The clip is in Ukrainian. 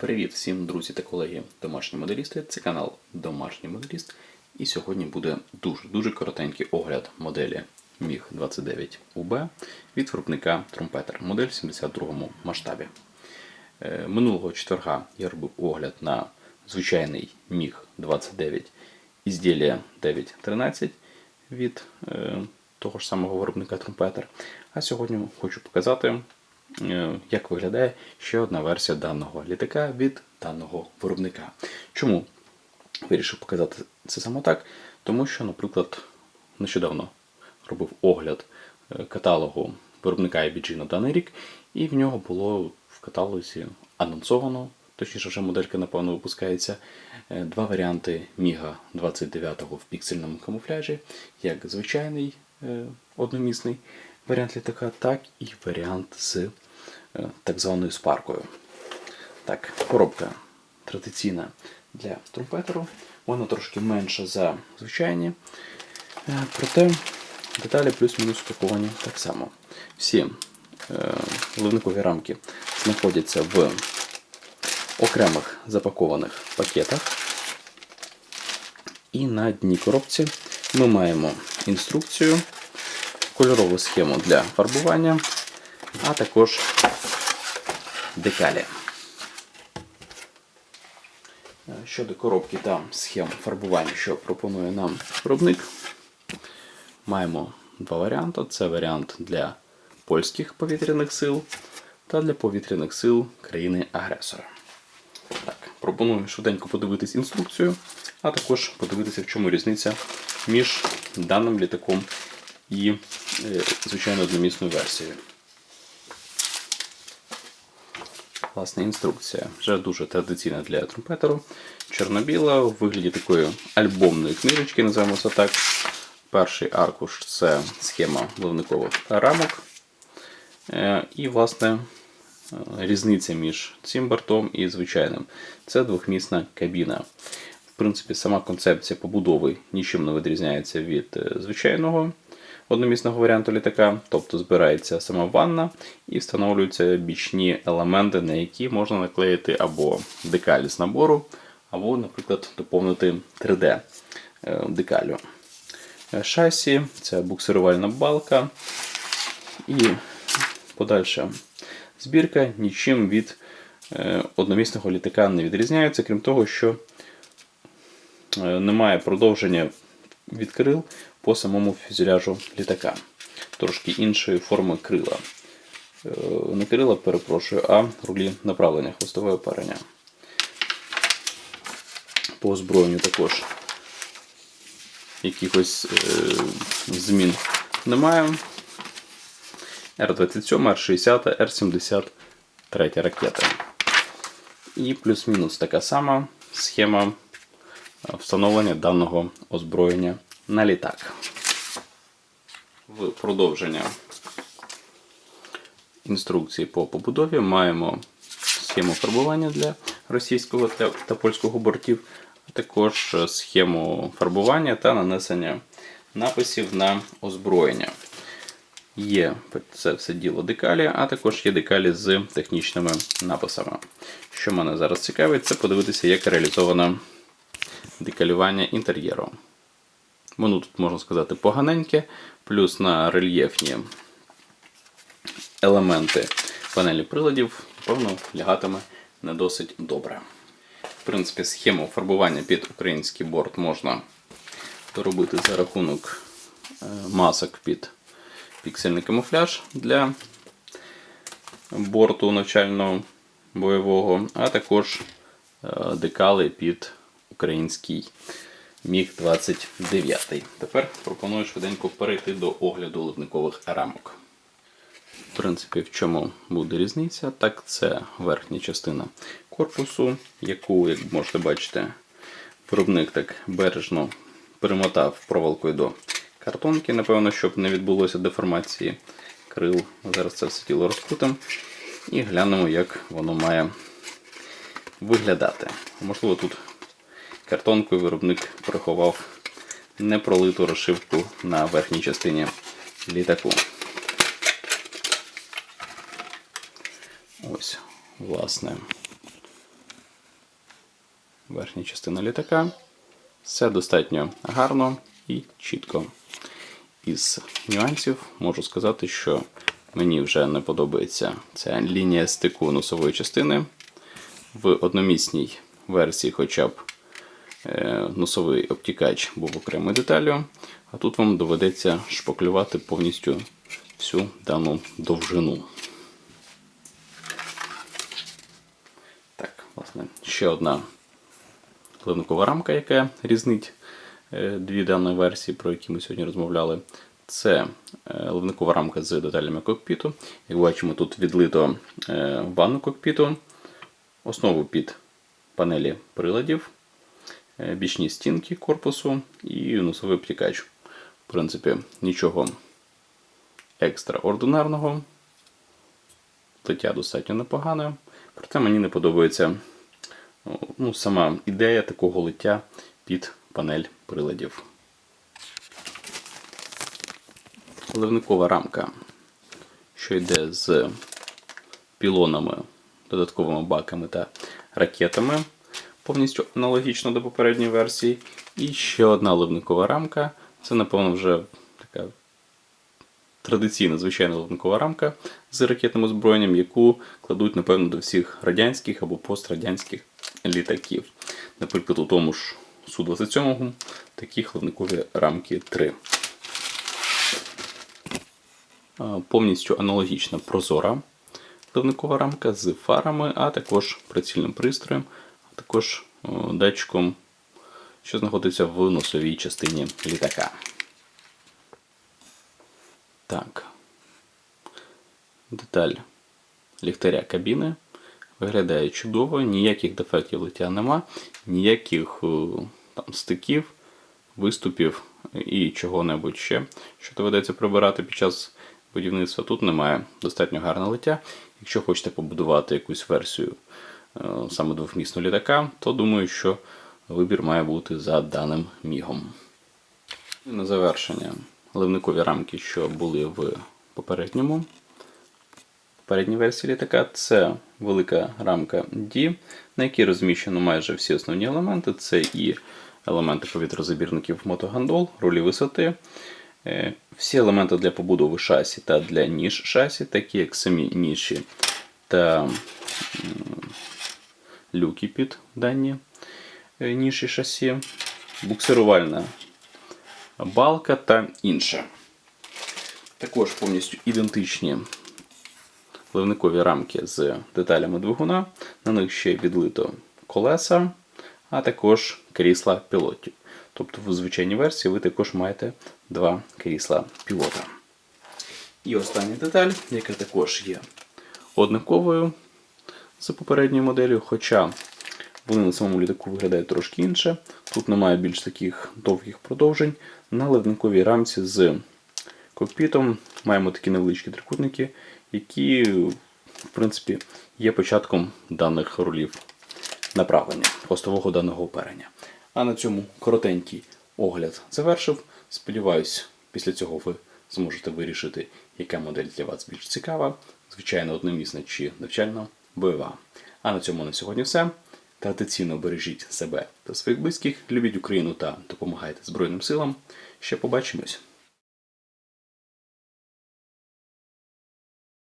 Привіт всім, друзі та колеги, домашні моделісти. Це канал Домашній Моделіст. І сьогодні буде дуже-дуже коротенький огляд моделі MiG 29 UB від виробника Trumpeter, модель в 72 масштабі. Е, Минулого четверга я робив огляд на звичайний MiG 29 ізділля 913 від е, того ж самого виробника Trumpeter. А сьогодні хочу показати як виглядає ще одна версія даного літака від даного виробника. Чому вирішив показати це саме так? Тому що, наприклад, нещодавно робив огляд е, каталогу виробника IBG на даний рік, і в нього було в каталозі анонсовано, точніше, вже моделька, напевно, випускається, е, два варіанти Міга 29 в піксельному камуфляжі, як звичайний одномісний варіант літака, так і варіант з е, так званою спаркою. Так, коробка традиційна для трумпетеру. Вона трошки менша за звичайні. Е, Проте деталі плюс-мінус упаковані так само. Всі е, ливникові рамки знаходяться в окремих запакованих пакетах. І на дні коробці ми маємо інструкцію кольорову схему для фарбування, а також декалі. Щодо коробки та схем фарбування, що пропонує нам виробник, маємо два варіанти. Це варіант для польських повітряних сил та для повітряних сил країни-агресора. Так, Пропоную швиденько подивитись інструкцію, а також подивитися, в чому різниця між даним літаком і, звичайно, одномісною версією. Власне, інструкція вже дуже традиційна для трумпетеру. Чорно-біла у вигляді такої альбомної книжечки, називаємо це так. Перший аркуш це схема ливникових рамок. Е, і, власне, е, різниця між цим бортом і звичайним це двохмісна кабіна. В принципі, сама концепція побудови нічим не відрізняється від звичайного одномісного варіанту літака, тобто збирається сама ванна і встановлюються бічні елементи, на які можна наклеїти або декаль з набору, або, наприклад, доповнити 3D е, декалю. Е, шасі це буксирувальна балка і подальша збірка нічим від е, одномісного літака не відрізняється, крім того, що немає продовження від крил по самому фюзеляжу літака. Трошки іншої форми крила. Е, не крила, перепрошую, а рулі направлення хвостове оперення. По озброєнню також якихось е, змін немає. Р-27, Р-60, Р-73 ракети. І плюс-мінус така сама схема встановлення даного озброєння на літак. В продовження інструкції по побудові маємо схему фарбування для російського та польського бортів, а також схему фарбування та нанесення написів на озброєння. Є це все діло декалі, а також є декалі з технічними написами. Що мене зараз цікавить, це подивитися, як реалізовано декалювання інтер'єру. Воно тут, можна сказати, поганеньке, плюс на рельєфні елементи панелі приладів, напевно, лягатиме не досить добре. В принципі, схему фарбування під український борт можна доробити за рахунок е, масок під піксельний камуфляж для борту навчально-бойового, а також е, декали під український міг 29 Тепер пропоную швиденько перейти до огляду ливникових рамок. В принципі, в чому буде різниця? Так, це верхня частина корпусу, яку, як можете бачити, виробник так бережно перемотав проволокою до картонки, напевно, щоб не відбулося деформації крил. Зараз це все тіло розкрутимо і глянемо, як воно має виглядати. Можливо, тут Картонкою виробник приховав непролиту розшивку на верхній частині літаку. Ось, власне, верхня частина літака. Все достатньо гарно і чітко. Із нюансів можу сказати, що мені вже не подобається ця лінія стику носової частини. В одномісній версії, хоча б носовий обтікач був окремою деталлю, а тут вам доведеться шпаклювати повністю всю дану довжину. Так, власне, ще одна пливникова рамка, яка різнить е, дві дані версії, про які ми сьогодні розмовляли. Це е, ливникова рамка з деталями кокпіту. Як бачимо, тут відлито е, ванну кокпіту, основу під панелі приладів, е, бічні стінки корпусу і носовий обтікач. В принципі, нічого екстраординарного. Лиття достатньо непогане. Проте мені не подобається ну, сама ідея такого лиття під панель приладів. Ливникова рамка, що йде з пілонами, додатковими баками та ракетами, повністю аналогічно до попередньої версії. І ще одна ливникова рамка. Це, напевно, вже така традиційна звичайна ливникова рамка з ракетним озброєнням, яку кладуть, напевно, до всіх радянських або пострадянських літаків. Наприклад, у тому ж Су-27 такі ливникові рамки 3. Повністю аналогічна прозора ливникова рамка з фарами, а також прицільним пристроєм, також датчиком, що знаходиться в носовій частині літака. Так. Деталь ліхтаря кабіни виглядає чудово, ніяких дефектів лиття нема, ніяких е, там стиків, виступів і чого-небудь ще, що доведеться прибирати під час будівництва. Тут немає достатньо гарне лиття. Якщо хочете побудувати якусь версію е, саме двохмісного літака, то думаю, що вибір має бути за даним мігом. І на завершення ливникові рамки, що були в попередньому. Попередній версії літака це велика рамка D, на якій розміщено майже всі основні елементи. Це і елементи повітрозабірників мотогандол, рулі висоти, е, всі елементи для побудови шасі та для ніж шасі, такі як самі ніші та люки під дані е, ніші шасі, буксирувальна балка та інше. Також повністю ідентичні ливникові рамки з деталями двигуна. На них ще відлито колеса, а також крісла пілотів. Тобто в звичайній версії ви також маєте два крісла пілота. І остання деталь, яка також є однаковою з попередньою моделлю, хоча вони на самому літаку виглядають трошки інше. Тут немає більш таких довгих продовжень. На ливниковій рамці з кокпітом маємо такі невеличкі трикутники, які, в принципі, є початком даних рулів направлення хвостового даного оперення. А на цьому коротенький огляд завершив. Сподіваюсь, після цього ви зможете вирішити, яка модель для вас більш цікава, звичайно, одномісна чи навчальна бойова. А на цьому на сьогодні все. Традиційно бережіть себе та своїх близьких, любіть Україну та допомагайте Збройним силам. Ще побачимось!